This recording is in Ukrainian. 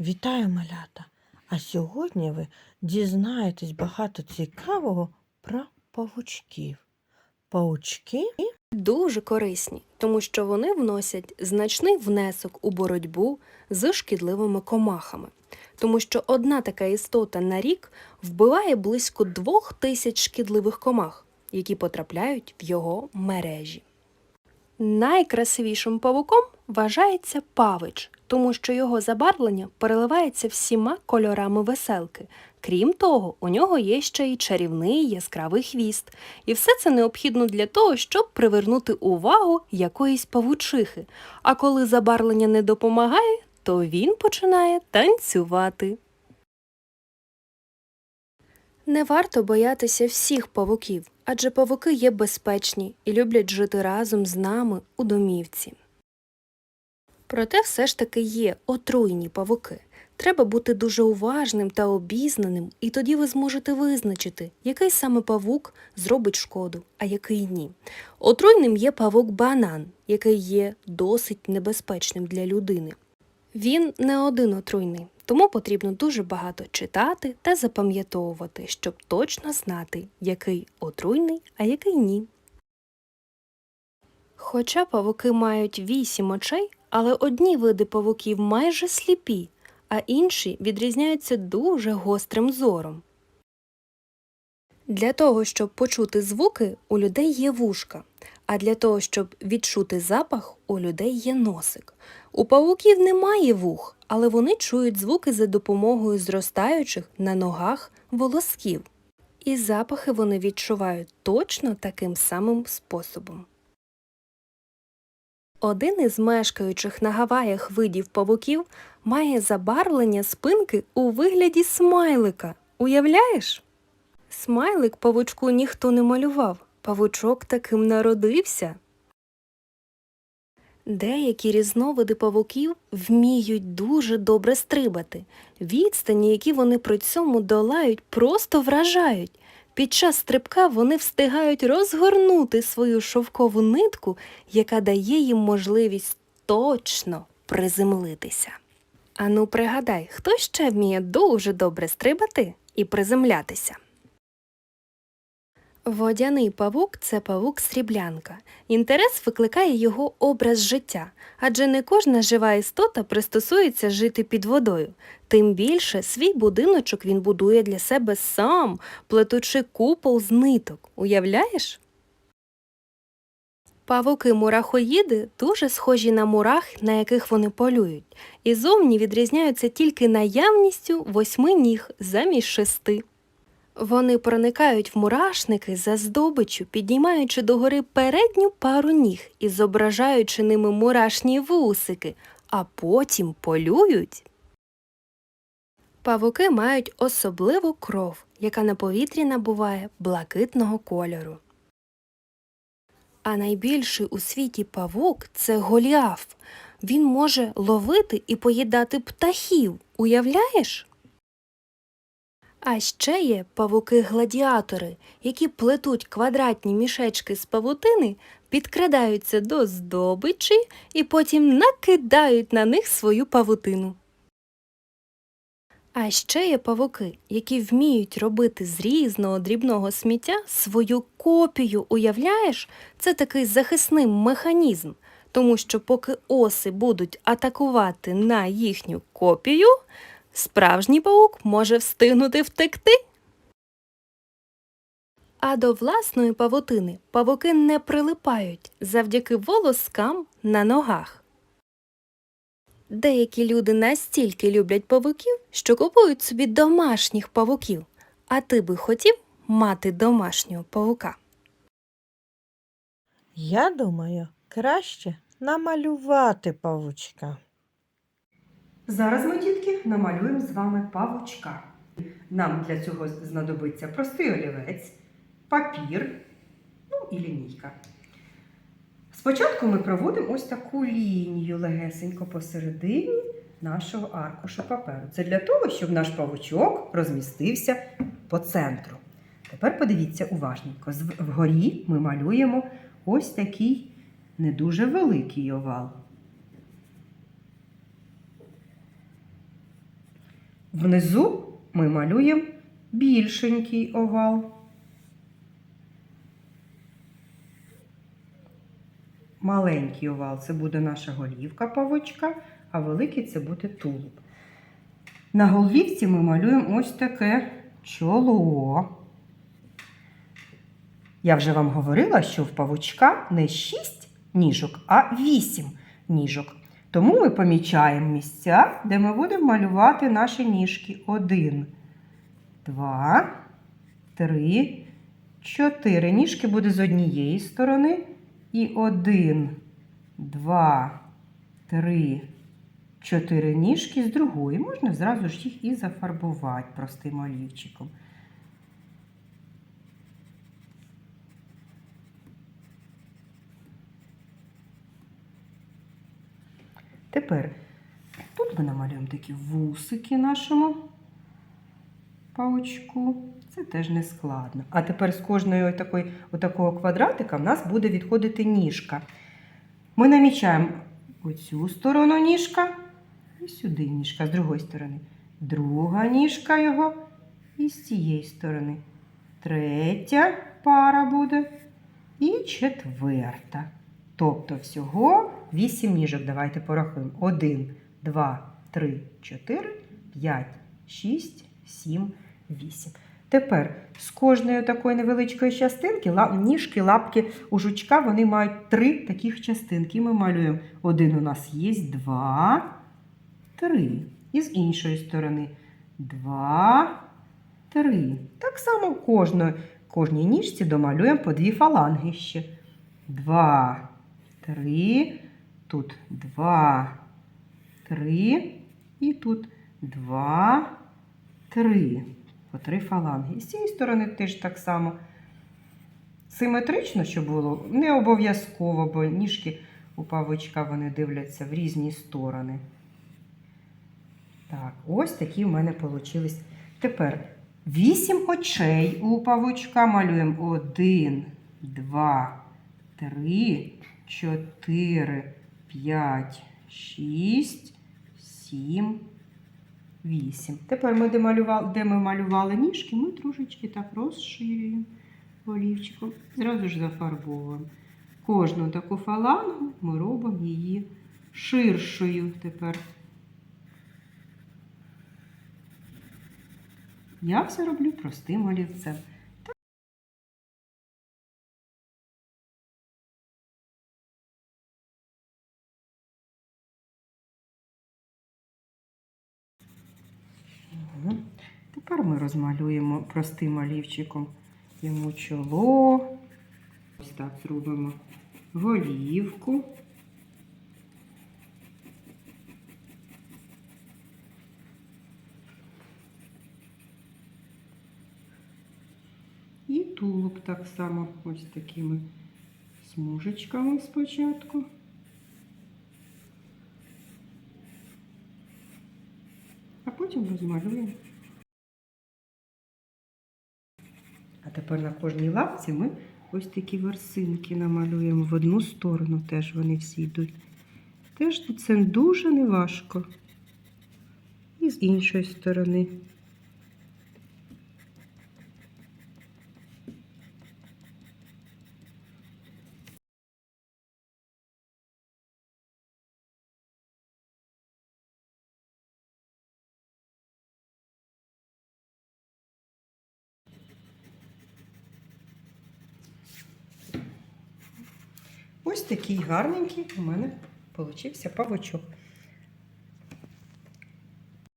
Вітаю, малята! А сьогодні ви дізнаєтесь багато цікавого про павучків. Павучки дуже корисні, тому що вони вносять значний внесок у боротьбу з шкідливими комахами, тому що одна така істота на рік вбиває близько двох тисяч шкідливих комах, які потрапляють в його мережі. Найкрасивішим павуком вважається павич, тому що його забарвлення переливається всіма кольорами веселки. Крім того, у нього є ще й чарівний яскравий хвіст. І все це необхідно для того, щоб привернути увагу якоїсь павучихи. А коли забарвлення не допомагає, то він починає танцювати. Не варто боятися всіх павуків, адже павуки є безпечні і люблять жити разом з нами у домівці. Проте все ж таки є отруйні павуки. Треба бути дуже уважним та обізнаним, і тоді ви зможете визначити, який саме павук зробить шкоду, а який ні. Отруйним є павук банан, який є досить небезпечним для людини. Він не один отруйний, тому потрібно дуже багато читати та запам'ятовувати, щоб точно знати, який отруйний, а який ні. Хоча павуки мають вісім очей, але одні види павуків майже сліпі, а інші відрізняються дуже гострим зором. Для того, щоб почути звуки, у людей є вушка, а для того, щоб відчути запах, у людей є носик. У павуків немає вух, але вони чують звуки за допомогою зростаючих на ногах волосків. І запахи вони відчувають точно таким самим способом. Один із мешкаючих на Гаваях видів павуків має забарвлення спинки у вигляді смайлика. Уявляєш? Смайлик павучку ніхто не малював. Павучок таким народився. Деякі різновиди павуків вміють дуже добре стрибати. Відстані, які вони при цьому долають, просто вражають. Під час стрибка вони встигають розгорнути свою шовкову нитку, яка дає їм можливість точно приземлитися. Ану, пригадай, хто ще вміє дуже добре стрибати і приземлятися? Водяний павук це павук сріблянка. Інтерес викликає його образ життя, адже не кожна жива істота пристосується жити під водою. Тим більше свій будиночок він будує для себе сам, плетучи купол з ниток. Уявляєш? Павуки мурахоїди дуже схожі на мурах, на яких вони полюють, і зовні відрізняються тільки наявністю восьми ніг замість шести. Вони проникають в мурашники за здобиччю, піднімаючи догори передню пару ніг і зображаючи ними мурашні вусики, а потім полюють. Павуки мають особливу кров, яка на повітрі набуває блакитного кольору. А найбільший у світі павук це голіаф. Він може ловити і поїдати птахів. Уявляєш? А ще є павуки-гладіатори, які плетуть квадратні мішечки з павутини, підкрадаються до здобичі і потім накидають на них свою павутину. А ще є павуки, які вміють робити з різного дрібного сміття свою копію, уявляєш? Це такий захисний механізм, тому що поки оси будуть атакувати на їхню копію, справжній павук може встигнути втекти. А до власної павутини павуки не прилипають завдяки волоскам на ногах. Деякі люди настільки люблять павуків, що купують собі домашніх павуків. А ти би хотів мати домашнього павука? Я думаю, краще намалювати павучка. Зараз ми, дітки, намалюємо з вами павучка. Нам для цього знадобиться простий олівець, папір, ну і лінійка. Спочатку ми проводимо ось таку лінію легесенько посередині нашого аркушу паперу. Це для того, щоб наш павучок розмістився по центру. Тепер подивіться уважненько. Вгорі ми малюємо ось такий не дуже великий овал. Внизу ми малюємо більшенький овал. Маленький овал це буде наша голівка павучка, а великий це буде тулуб. На голівці ми малюємо ось таке чоло. Я вже вам говорила, що в павучка не 6 ніжок, а 8 ніжок. Тому ми помічаємо місця, де ми будемо малювати наші ніжки. Один, два, три, чотири. Ніжки буде з однієї сторони. І один, два, три, чотири ніжки з другої. Можна зразу ж їх і зафарбувати простим олівчиком. Тепер тут ми намалюємо такі вусики нашому паучку. Це теж не складно. А тепер з кожної такої, отакого квадратика в нас буде відходити ніжка. Ми намічаємо оцю сторону ніжка і сюди ніжка з другої сторони. Друга ніжка його і з цієї сторони. Третя пара буде. І четверта. Тобто всього 8 ніжок. Давайте порахуємо. 1, 2, 3, 4, 5, 6, 7, 8. Тепер з кожної такої невеличкої частинки ніжки, лапки у жучка вони мають три таких частинки. Ми малюємо. Один у нас є, два, три. І з іншої сторони. Два, три. Так само кожної, кожній ніжці домалюємо по дві фаланги ще. Два, три, тут два, три, і тут два, три. По три фаланги. І з цієї сторони теж так само. Симетрично, щоб було, не обов'язково, бо ніжки у павучка вони дивляться в різні сторони. Так, ось такі в мене вийшли. Тепер вісім очей у павучка малюємо. Один, два, три, чотири, п'ять, шість, сім, вісім. Тепер ми де, де ми малювали ніжки, ми трошечки так розширюємо олівчиком. Зразу ж зафарбовуємо. Кожну таку фалангу ми робимо її ширшою тепер. Я все роблю простим олівцем. Тепер ми розмалюємо простим олівчиком йому чоло. Ось так зробимо голівку. І тулуб так само ось такими смужечками спочатку. А потім розмалюємо. А тепер на кожній лапці ми ось такі версинки намалюємо в одну сторону, теж вони всі йдуть. Теж це дуже неважко. І з іншої сторони. Ось такий гарненький у мене получився павучок.